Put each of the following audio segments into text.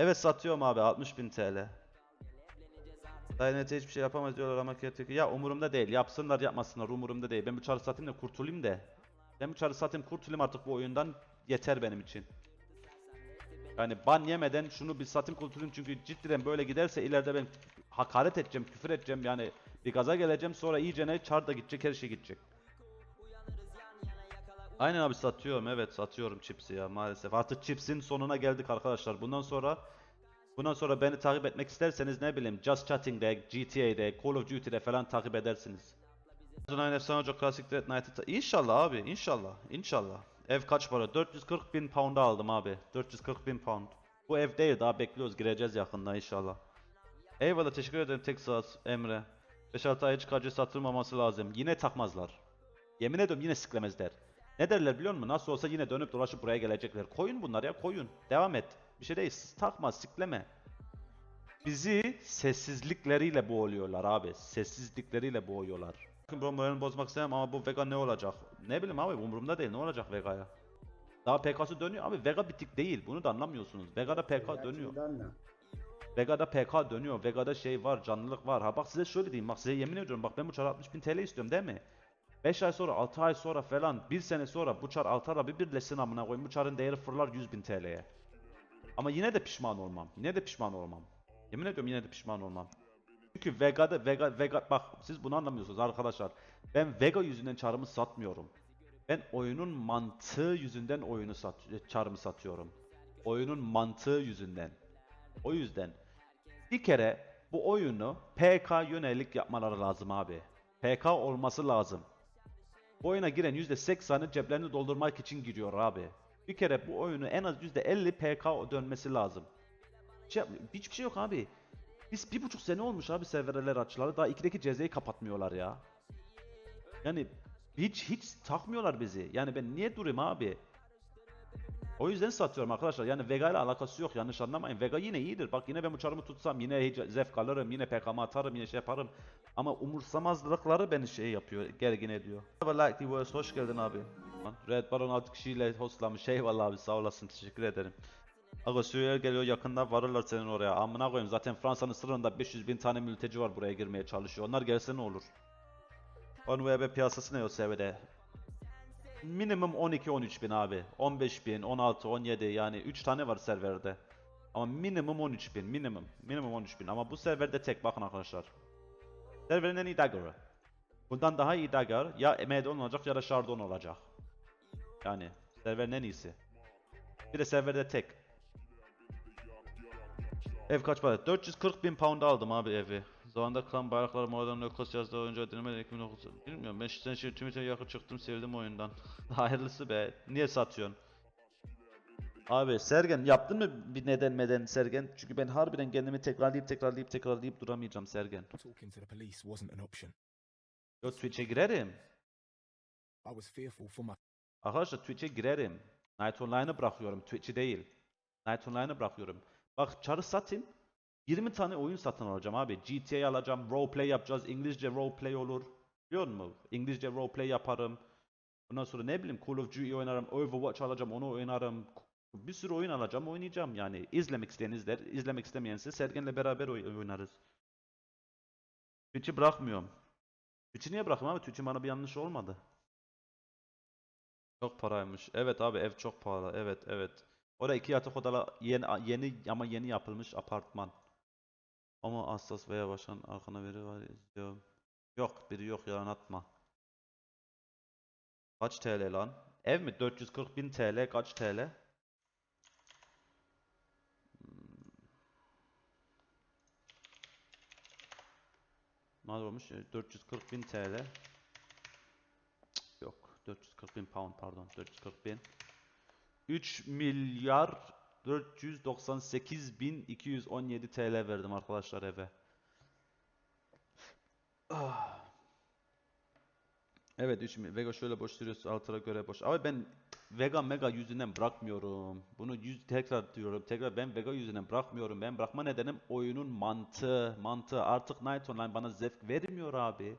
Evet satıyorum abi 60.000 TL. Dayanete hiçbir şey yapamaz diyorlar ama kötü. Ya umurumda değil. Yapsınlar yapmasınlar umurumda değil. Ben bu çarı satayım da kurtulayım da. Ben bu çarı satayım kurtulayım artık bu oyundan. Yeter benim için. Yani ban yemeden şunu bir satayım kurtulayım çünkü cidden böyle giderse ileride ben hakaret edeceğim, küfür edeceğim yani bir gaza geleceğim sonra iyice ne çar da gidecek her şey gidecek. Aynen abi satıyorum evet satıyorum chipsi ya maalesef. Artık chipsin sonuna geldik arkadaşlar. Bundan sonra bundan sonra beni takip etmek isterseniz ne bileyim Just Chatting'de, GTA'de, Call of Duty'de falan takip edersiniz. Zonayın Efsane Hoca Classic Dread Knight'ı İnşallah abi inşallah inşallah. Ev kaç para? 440 bin pound'a aldım abi. 440 bin pound. Bu ev değil daha bekliyoruz gireceğiz yakında inşallah. Eyvallah teşekkür ederim Texas Emre. 5-6 ay çıkarcı satılmaması lazım. Yine takmazlar. Yemin ediyorum yine siklemezler. Ne derler biliyor musun? Nasıl olsa yine dönüp dolaşıp buraya gelecekler. Koyun bunlar ya koyun. Devam et. Bir şey değil. Takma sikleme. Bizi sessizlikleriyle boğuyorlar abi. Sessizlikleriyle boğuyorlar. Bakın bro moralini bozmak istemem ama bu Vega ne olacak? Ne bileyim abi umurumda değil. Ne olacak Vega'ya? Daha PK'sı dönüyor abi. Vega bitik değil. Bunu da anlamıyorsunuz. Vega'da PK dönüyor. Vega'da PK dönüyor. Vega'da şey var, canlılık var. Ha bak size şöyle diyeyim. Bak size yemin ediyorum. Bak ben bu çar 60 bin TL istiyorum değil mi? 5 ay sonra, 6 ay sonra falan, 1 sene sonra bu çar 6 ara bir birleşsin amına koyayım. Bu çarın değeri fırlar 100 bin TL'ye. Ama yine de pişman olmam. Yine de pişman olmam. Yemin ediyorum yine de pişman olmam. Çünkü Vega'da Vega Vega bak siz bunu anlamıyorsunuz arkadaşlar. Ben Vega yüzünden çarımı satmıyorum. Ben oyunun mantığı yüzünden oyunu sat çarımı satıyorum. Oyunun mantığı yüzünden. O yüzden bir kere bu oyunu PK yönelik yapmaları lazım abi. PK olması lazım. Bu oyuna giren %80'i ceplerini doldurmak için giriyor abi. Bir kere bu oyunu en az %50 PK dönmesi lazım. Şey, hiçbir şey yok abi. Biz bir buçuk sene olmuş abi serverler açılalı. Daha 2'deki cezayı kapatmıyorlar ya. Yani hiç hiç takmıyorlar bizi. Yani ben niye durayım abi? O yüzden satıyorum arkadaşlar. Yani Vega ile alakası yok yanlış anlamayın. Vega yine iyidir. Bak yine ben bu çarımı tutsam yine zevk alırım. Yine PKM atarım. Yine şey yaparım. Ama umursamazlıkları beni şey yapıyor. Gergin ediyor. Merhaba Like Worst. Hoş geldin abi. Red Baron 6 kişiyle hostlamış. Eyvallah abi sağ olasın. Teşekkür ederim. Aga Suriyeliler geliyor yakında varırlar senin oraya. Amına koyayım zaten Fransa'nın sınırında 500 bin tane mülteci var buraya girmeye çalışıyor. Onlar gelse ne olur? OneWeb piyasası ne o seviyede? Minimum 12-13 bin abi. 15 bin, 16, 17 yani 3 tane var serverde. Ama minimum 13 bin, minimum. Minimum 13 bin ama bu serverde tek bakın arkadaşlar. Serverin en iyi dagger'ı. Bundan daha iyi dagger ya M10 olacak ya da Shardon olacak. Yani serverin en iyisi. Bir de serverde tek. Ev kaç para? 440 bin pound aldım abi evi. Zamanında klan bayrakları moradan Lokos yazdığı oyuncu ödülme 2009 Bilmiyorum ben şimdi Twitter'a yakın çıktım sevdim oyundan. Hayırlısı be. Niye satıyorsun? Abi Sergen yaptın mı bir neden meden Sergen? Çünkü ben harbiden kendimi tekrarlayıp tekrarlayıp tekrarlayıp duramayacağım Sergen. Talking to the police wasn't an option. Yo Twitch'e girerim. I was fearful for my Arkadaşlar Twitch'e girerim. Night Online'ı bırakıyorum. Twitch'i değil. Night Online'ı bırakıyorum. Bak çarı satayım. 20 tane oyun satın alacağım abi. GTA alacağım. Roleplay yapacağız. İngilizce roleplay olur. Biliyor musun? İngilizce roleplay yaparım. Ondan sonra ne bileyim Call of Duty oynarım. Overwatch alacağım. Onu oynarım. Bir sürü oyun alacağım. Oynayacağım yani. İzlemek isteyen izler. izlemek istemeyen ise Sergen'le beraber oy- oynarız. Twitch'i bırakmıyorum. Twitch'i niye bırakmam abi? Twitch'in bana bir yanlış olmadı. Çok paraymış. Evet abi ev çok pahalı. Evet evet. Orada iki yatak odalı yeni, yeni ama yeni yapılmış apartman. Ama hassas veya başkan arkana biri var izliyor. Yok biri yok yalan atma. Kaç TL lan? Ev mi? 440 bin TL kaç TL? Ne olmuş? 440 bin TL. Yok. 440 bin pound pardon. 440 bin. 3 milyar 498 bin 217 TL verdim arkadaşlar eve. Ah. Evet 3 mi- Vega şöyle boş duruyorsa Altar'a göre boş. Ama ben Vega Mega yüzünden bırakmıyorum. Bunu yüz tekrar diyorum. Tekrar ben Vega yüzünden bırakmıyorum. Ben bırakma nedenim oyunun mantığı. Mantığı. Artık Night Online bana zevk vermiyor abi.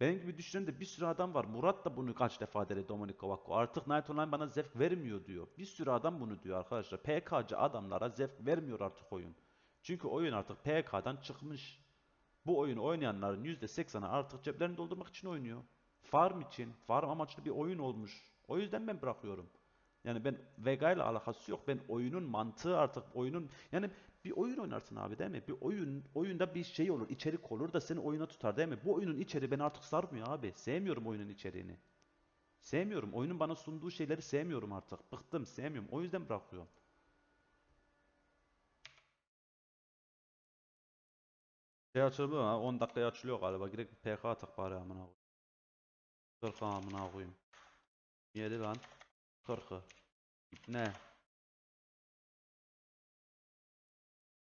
Benim gibi düşünen de bir sürü adam var. Murat da bunu kaç defa dedi Dominic Ovako. Artık Night Online bana zevk vermiyor diyor. Bir sürü adam bunu diyor arkadaşlar. PK'cı adamlara zevk vermiyor artık oyun. Çünkü oyun artık PK'dan çıkmış. Bu oyunu oynayanların %80'i artık ceplerini doldurmak için oynuyor. Farm için, farm amaçlı bir oyun olmuş. O yüzden ben bırakıyorum. Yani ben Vega ile alakası yok. Ben oyunun mantığı artık oyunun yani bir oyun oynarsın abi değil mi? Bir oyun oyunda bir şey olur, içerik olur da seni oyuna tutar değil mi? Bu oyunun içeriği beni artık sarmıyor abi. Sevmiyorum oyunun içeriğini. Sevmiyorum. Oyunun bana sunduğu şeyleri sevmiyorum artık. Bıktım, sevmiyorum. O yüzden bırakıyorum. Şey açılıyor ha. 10 dakikaya açılıyor galiba. Girek bir PK atak bari amına koyayım. 40 amına koyayım. 7 lan. 40'ı. Ne?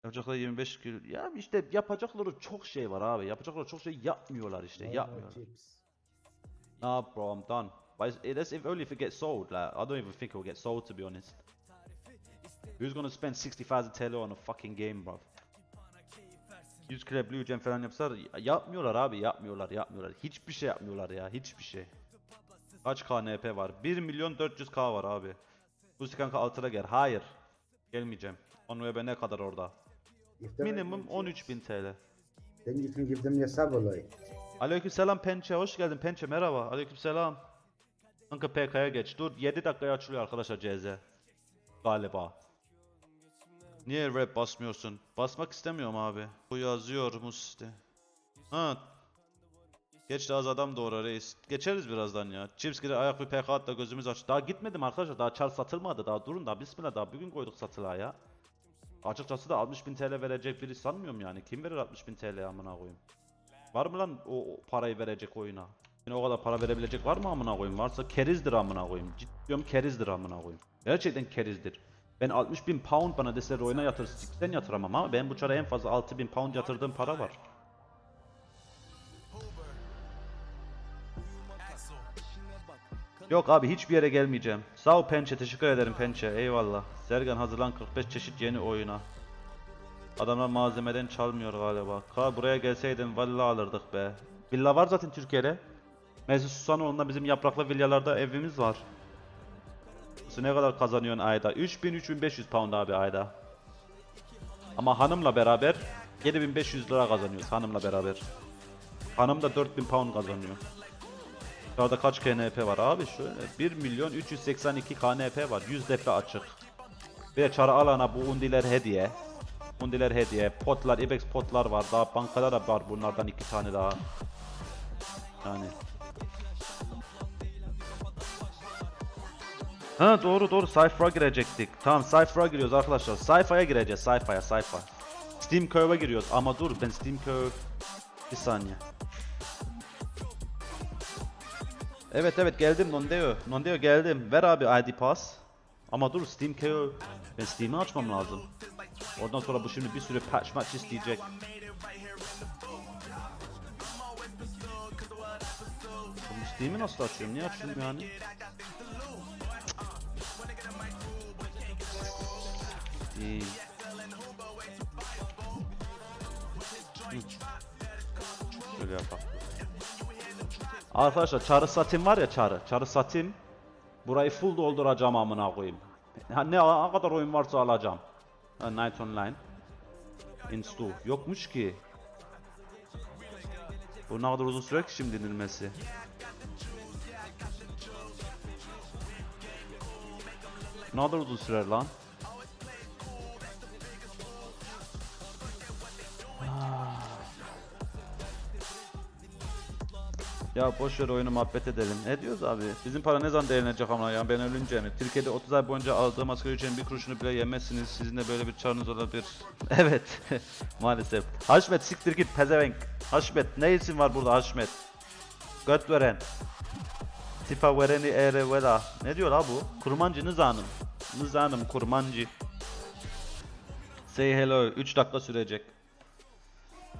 Yapacakları 25 kilo. Ya işte yapacakları çok şey var abi. Yapacakları çok şey yapmıyorlar işte. Yapmıyorlar. Nah bro, I'm done. But that's if only if it gets sold. Like, I don't even think it will get sold to be honest. Who's gonna spend 60,000 TL on a fucking game bro? 100 kilo blue gem falan yapsalar yapmıyorlar abi yapmıyorlar yapmıyorlar. Hiçbir şey yapmıyorlar ya hiçbir şey. Kaç KNP var? 1 milyon 400k var abi. Bu kanka altıra gel. Hayır. Gelmeyeceğim. OnWeb'e ne kadar orada? Minimum are no 13.000 TL. Can give them your Savolite. Aleykümselam Pençe hoş geldin Pençe merhaba. Aleykümselam. Kanka PK'ya geç. Dur 7 dakikaya açılıyor arkadaşlar CZ. Galiba. Niye rap basmıyorsun? Basmak istemiyorum abi. Bu yazıyor Musti. Ha. Geç de az adam doğru reis. Geçeriz birazdan ya. Chips gire ayak bir PK at da gözümüz aç. Daha gitmedim arkadaşlar. Daha çar satılmadı. Daha durun daha. Bismillah daha bugün koyduk satılığa ya. Açıkçası da 60.000 TL verecek biri sanmıyorum yani. Kim verir 60.000 TL amına koyayım? Var mı lan o, o parayı verecek oyuna? Yine o kadar para verebilecek var mı amına koyayım? Varsa kerizdir amına koyayım. Ciddiyorum kerizdir amına koyayım. Gerçekten kerizdir. Ben 60 bin pound bana deseler oyuna yatır, siksen yatıramam ama ben bu çara en fazla 6 bin pound yatırdığım para var. Yok abi hiçbir yere gelmeyeceğim. Sağ ol Pençe teşekkür ederim Pençe eyvallah. Sergen hazırlan 45 çeşit yeni oyuna. Adamlar malzemeden çalmıyor galiba. Ka buraya gelseydin valla alırdık be. Villa var zaten Türkiye'de. Mesut Susanoğlu'nda bizim yapraklı villalarda evimiz var. Sen ne kadar kazanıyorsun ayda? 3000-3500 pound abi ayda. Ama hanımla beraber 7500 lira kazanıyoruz hanımla beraber. Hanım da 4000 pound kazanıyor. Şurada kaç KNP var abi şöyle 1 milyon 382 KNP var 100 defa açık. Bir de çara alana bu undiler hediye. Undiler hediye. Potlar, Ibex potlar var. Daha bankada da var bunlardan iki tane daha. Yani. Ha doğru doğru Cypher'a girecektik. Tamam Cypher'a giriyoruz arkadaşlar. Sayfaya gireceğiz. Sayfaya sayfa. Steam Curve'a giriyoruz. Ama dur ben Steam Curve... Bir saniye. Evet evet geldim Nondeo. Nondeo geldim. Ver abi ID pass. Ama dur Steam Curve. Ben Steam'i açmam lazım. Ondan sonra bu şimdi bir sürü patch match isteyecek. Bu Steam'i nasıl açıyorum? Niye açıyorum yani? Steam. Şöyle yapalım. Arkadaşlar çarı satin var ya çarı. Çarı satin. Burayı full dolduracağım amına koyayım. Ne, ne kadar oyun varsa alacağım. Night Online. Instu. Yokmuş ki. Bu ne kadar uzun sürer ki şimdi inilmesi. Ne kadar uzun sürer lan? Ya boş ver oyunu muhabbet edelim. Ne diyoruz abi? Bizim para ne zaman değerlenecek ama ya ben ölünce mi? Türkiye'de 30 ay boyunca aldığım asgari ücretin bir kuruşunu bile yemezsiniz. Sizin de böyle bir çarınız olabilir. evet. Maalesef. Haşmet siktir git pezevenk. Haşmet ne isim var burada Haşmet? Göt veren. Tipa vereni ere vela. Ne diyor la bu? Kurmancı Nizanım. Nizanım kurmancı. Say hello. 3 dakika sürecek.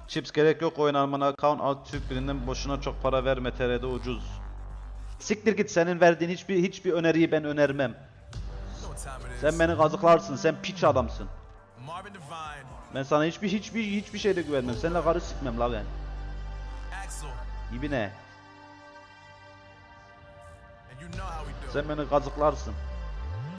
Chips gerek yok oynanmana. Count out Türk birinden boşuna çok para verme TR'de ucuz. Siktir git senin verdiğin hiçbir hiçbir öneriyi ben önermem. Sen beni kazıklarsın. Sen piç adamsın. Ben sana hiçbir hiçbir hiçbir şeyde güvenmem. Seninle karı sikmem la ben. Gibi ne? Sen beni kazıklarsın.